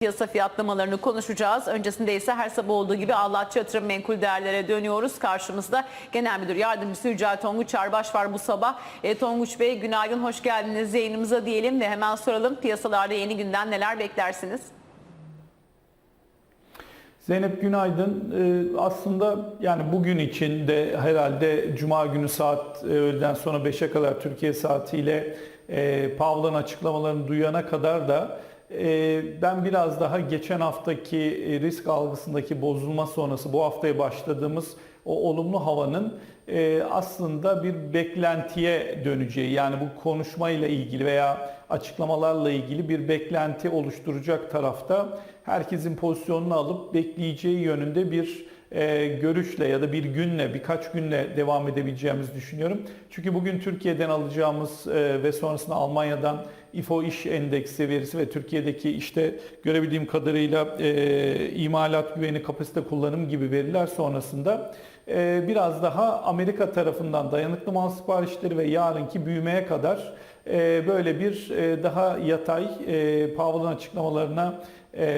Piyasa fiyatlamalarını konuşacağız. Öncesinde ise her sabah olduğu gibi Allahçı Yatırım Menkul Değerler'e dönüyoruz. Karşımızda Genel Müdür Yardımcısı Yücel Tonguç Çarbaş var bu sabah. E, Tonguç Bey günaydın, hoş geldiniz yayınımıza diyelim ve hemen soralım. Piyasalarda yeni günden neler beklersiniz? Zeynep günaydın. Ee, aslında yani bugün için de herhalde Cuma günü saat e, öğleden sonra 5'e kadar Türkiye saatiyle e, Powell'ın açıklamalarını duyana kadar da e, ben biraz daha geçen haftaki e, risk algısındaki bozulma sonrası bu haftaya başladığımız o olumlu havanın e, aslında bir beklentiye döneceği yani bu konuşmayla ilgili veya açıklamalarla ilgili bir beklenti oluşturacak tarafta herkesin pozisyonunu alıp bekleyeceği yönünde bir e, görüşle ya da bir günle birkaç günle devam edebileceğimizi düşünüyorum. Çünkü bugün Türkiye'den alacağımız e, ve sonrasında Almanya'dan İFO iş endeksi verisi ve Türkiye'deki işte görebildiğim kadarıyla e, imalat güveni kapasite kullanım gibi veriler sonrasında biraz daha Amerika tarafından dayanıklı mal siparişleri ve yarınki büyümeye kadar e, böyle bir e, daha yatay e, Powell'ın açıklamalarına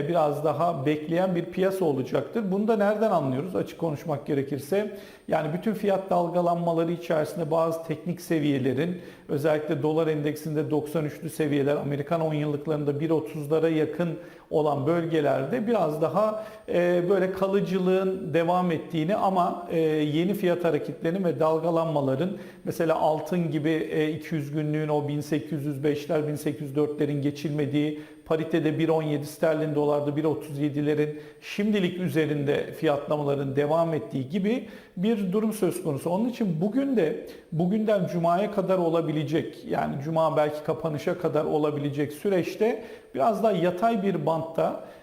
biraz daha bekleyen bir piyasa olacaktır. Bunu da nereden anlıyoruz açık konuşmak gerekirse? Yani bütün fiyat dalgalanmaları içerisinde bazı teknik seviyelerin özellikle dolar endeksinde 93'lü seviyeler, Amerikan 10 yıllıklarında 1.30'lara yakın olan bölgelerde biraz daha böyle kalıcılığın devam ettiğini ama yeni fiyat hareketlerinin ve dalgalanmaların mesela altın gibi e, 200 günlüğün o 1805'ler 1804'lerin geçilmediği paritede 1.17 sterlin dolarda 1.37'lerin şimdilik üzerinde fiyatlamaların devam ettiği gibi bir durum söz konusu. Onun için bugün de bugünden cumaya kadar olabilecek yani cuma belki kapanışa kadar olabilecek süreçte biraz daha yatay bir bantta e,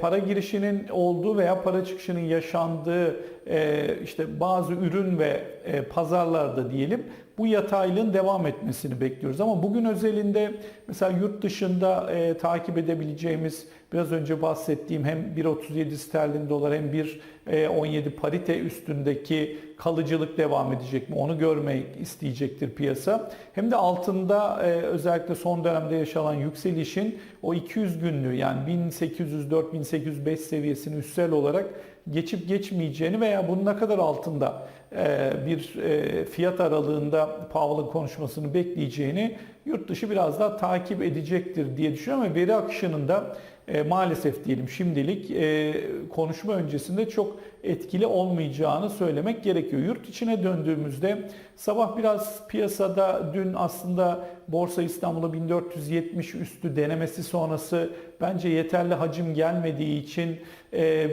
para girişinin olduğu veya para çıkışının yaşandığı e, işte bazı ürün ve e, pazarlarda diyelim bu yataylığın devam etmesini bekliyoruz. Ama bugün özelinde mesela yurt dışında e, takip edebileceğimiz biraz önce bahsettiğim hem 1.37 sterlin dolar hem 1.17 parite üstündeki kalıcılık devam edecek mi onu görmek isteyecektir piyasa. Hem de altında e, özellikle son dönemde yaşanan yükselişin o 200 günlüğü yani 1804-1805 seviyesini üstsel olarak geçip geçmeyeceğini veya bunun ne kadar altında e, bir e, fiyat aralığında Powell'ın konuşmasını bekleyeceğini yurt dışı biraz daha takip edecektir diye düşünüyorum ama veri akışının da e, maalesef diyelim şimdilik konuşma öncesinde çok etkili olmayacağını söylemek gerekiyor. Yurt içine döndüğümüzde sabah biraz piyasada dün aslında Borsa İstanbul'a 1470 üstü denemesi sonrası bence yeterli hacim gelmediği için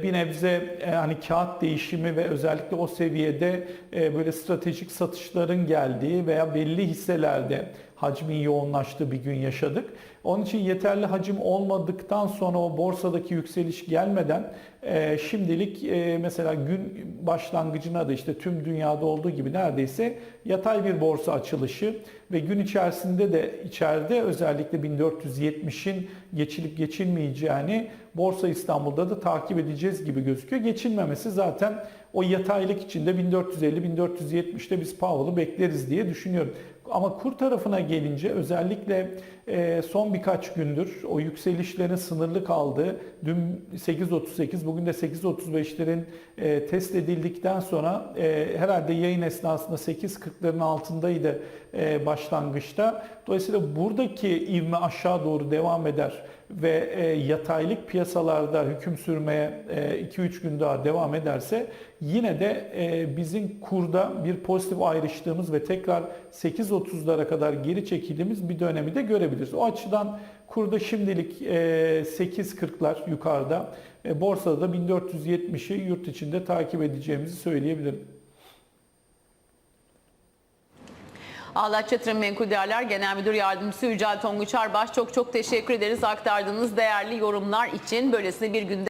bir nebze yani kağıt değişimi ve özellikle o seviyede böyle stratejik satışların geldiği veya belli hisselerde hacmin yoğunlaştığı bir gün yaşadık. Onun için yeterli hacim olmadıktan sonra o borsadaki yükseliş gelmeden e, şimdilik e, mesela gün başlangıcına da işte tüm dünyada olduğu gibi neredeyse yatay bir borsa açılışı ve gün içerisinde de içeride özellikle 1470'in geçilip geçilmeyeceğini Borsa İstanbul'da da takip edeceğiz gibi gözüküyor. Geçilmemesi zaten o yataylık içinde 1450-1470'te biz Powell'ı bekleriz diye düşünüyorum. Ama kur tarafına gelince özellikle e, son birkaç gündür o yükselişlerin sınırlı kaldığı dün 8.38 bugün de 8.35'lerin e, test edildikten sonra e, herhalde yayın esnasında 8.40'ların altındaydı başlangıçta. Dolayısıyla buradaki ivme aşağı doğru devam eder ve yataylık piyasalarda hüküm sürmeye 2-3 gün daha devam ederse yine de bizim kurda bir pozitif ayrıştığımız ve tekrar 8.30'lara kadar geri çekildiğimiz bir dönemi de görebiliriz. O açıdan kurda şimdilik 8.40'lar yukarıda, borsada da 1470'i yurt içinde takip edeceğimizi söyleyebilirim. Ağlaç Yatırım Menkul Değerler Genel Müdür Yardımcısı Yücel Tonguç Arbaş çok çok teşekkür ederiz aktardığınız değerli yorumlar için. Böylesine bir günde